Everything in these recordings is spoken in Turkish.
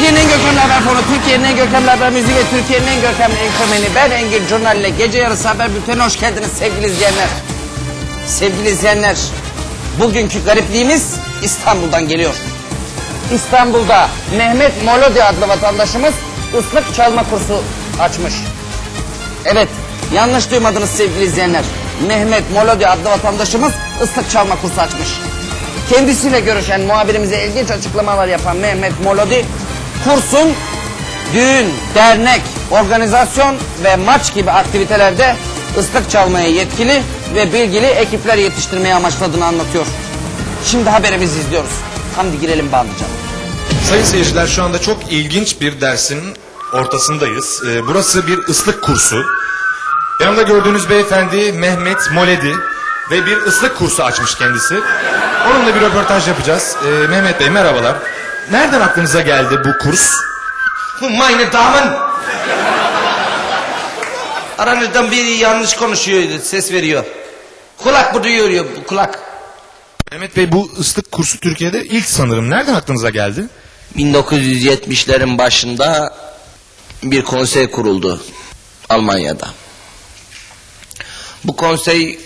Türkiye'nin en görkemli haber fonu, Türkiye'nin en görkemli haber müziği ve Türkiye'nin en görkemli enkırmeni ben Engin Jurnal ile gece yarısı haber bültenine hoş geldiniz sevgili izleyenler. Sevgili izleyenler, bugünkü garipliğimiz İstanbul'dan geliyor. İstanbul'da Mehmet Molodi adlı vatandaşımız ıslık çalma kursu açmış. Evet, yanlış duymadınız sevgili izleyenler. Mehmet Molodi adlı vatandaşımız ıslık çalma kursu açmış. Kendisiyle görüşen muhabirimize ilginç açıklamalar yapan Mehmet Molodi, kursun düğün, dernek, organizasyon ve maç gibi aktivitelerde ıslık çalmaya yetkili ve bilgili ekipler yetiştirmeye amaçladığını anlatıyor. Şimdi haberimizi izliyoruz. Hamdi girelim bağlıca. Sayın seyirciler şu anda çok ilginç bir dersin ortasındayız. Ee, burası bir ıslık kursu. Yanında gördüğünüz beyefendi Mehmet Moledi ve bir ıslık kursu açmış kendisi. Onunla bir röportaj yapacağız. Ee, Mehmet Bey merhabalar. Nereden aklınıza geldi bu kurs? Meine Damen. Aranızdan biri yanlış konuşuyor, ses veriyor. Kulak bu duyuyor, bu kulak. Mehmet Bey bu ıslık kursu Türkiye'de ilk sanırım. Nereden aklınıza geldi? 1970'lerin başında bir konsey kuruldu Almanya'da. Bu konsey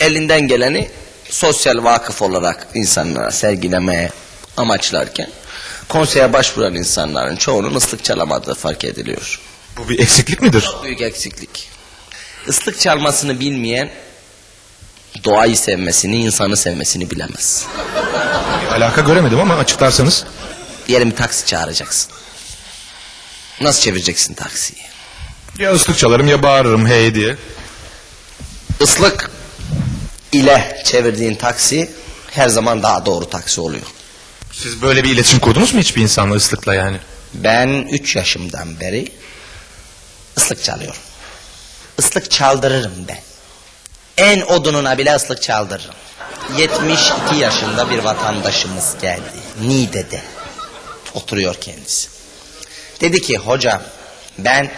elinden geleni sosyal vakıf olarak insanlara sergilemeye amaçlarken konseye başvuran insanların çoğunun ıslık çalamadığı fark ediliyor. Bu bir eksiklik midir? Büyük eksiklik. Islık çalmasını bilmeyen doğayı sevmesini, insanı sevmesini bilemez. Alaka göremedim ama açıklarsanız. Diyelim bir taksi çağıracaksın. Nasıl çevireceksin taksiyi? Ya ıslık çalarım ya bağırırım hey diye. Islık ile çevirdiğin taksi her zaman daha doğru taksi oluyor. Siz böyle bir iletişim kurdunuz mu hiçbir insanla ıslıkla yani? Ben 3 yaşımdan beri ıslık çalıyorum. Islık çaldırırım ben. En odununa bile ıslık çaldırırım. 72 yaşında bir vatandaşımız geldi. Niğde'de. Oturuyor kendisi. Dedi ki hocam ben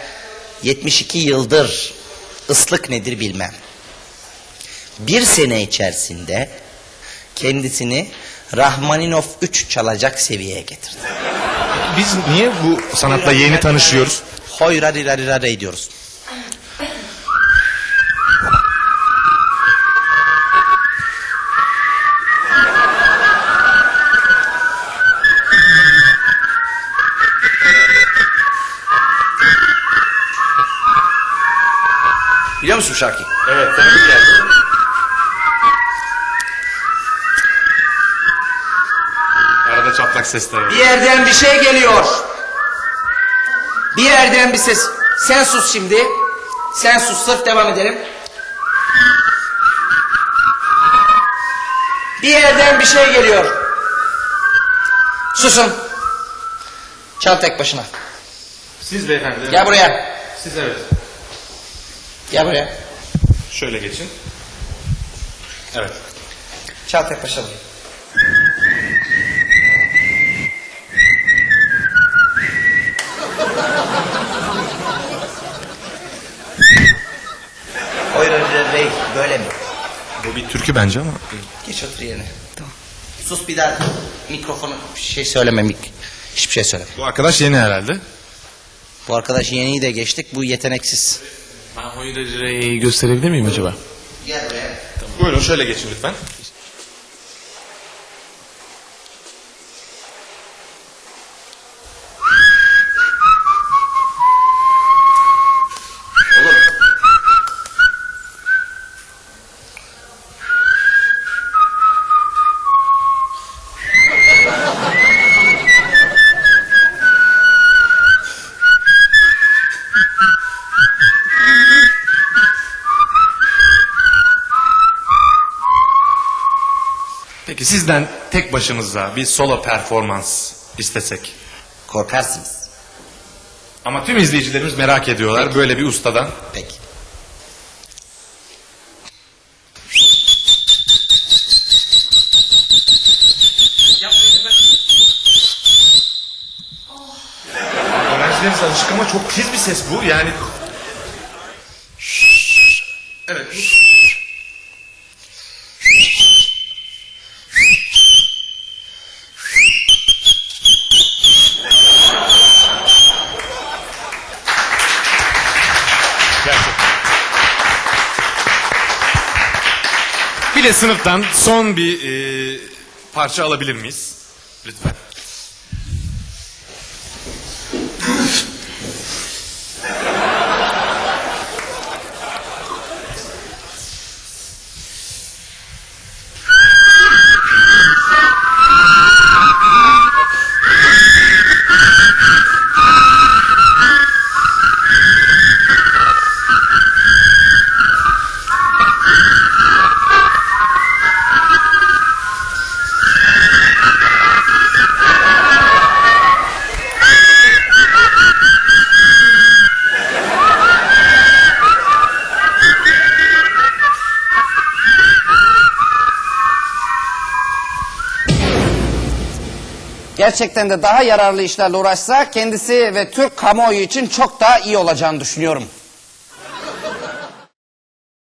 72 yıldır ıslık nedir bilmem. Bir sene içerisinde kendisini Rahmaninov 3 çalacak seviyeye getirdi. Biz niye bu sanatla yeni tanışıyoruz? Hoyra rira rira re diyoruz. Biliyor musun şarkıyı? Evet, tanıdık geldi. Arada çatlak sesler var. Bir yerden bir şey geliyor. Bir yerden bir ses. Sen sus şimdi. Sen sus sırf devam edelim. Bir yerden bir şey geliyor. Susun. Çal tek başına. Siz beyefendi. Gel buraya. Siz evet. Gel buraya. Şöyle geçin. Evet. Çal tek başına. Rey böyle mi? Bu bir türkü bence ama. Geç otur yerine. Tamam. Sus bir daha mikrofonu bir şey söyleme mik. Hiçbir şey söyleme. Bu arkadaş yeni herhalde. Bu arkadaş yeniyi de geçtik. Bu yeteneksiz. Ben Hoyra'yı gösterebilir miyim acaba? Gel buraya. Buyurun şöyle geçin lütfen. Peki sizden tek başınıza bir solo performans istesek. Korkarsınız. Ama tüm izleyicilerimiz merak ediyorlar böyle bir ustadan. Peki. Öğrencilerimiz alışık ama çok tiz bir ses bu yani. Evet. Ve sınıftan son bir e, parça alabilir miyiz? Lütfen. Gerçekten de daha yararlı işlerle uğraşsa kendisi ve Türk kamuoyu için çok daha iyi olacağını düşünüyorum.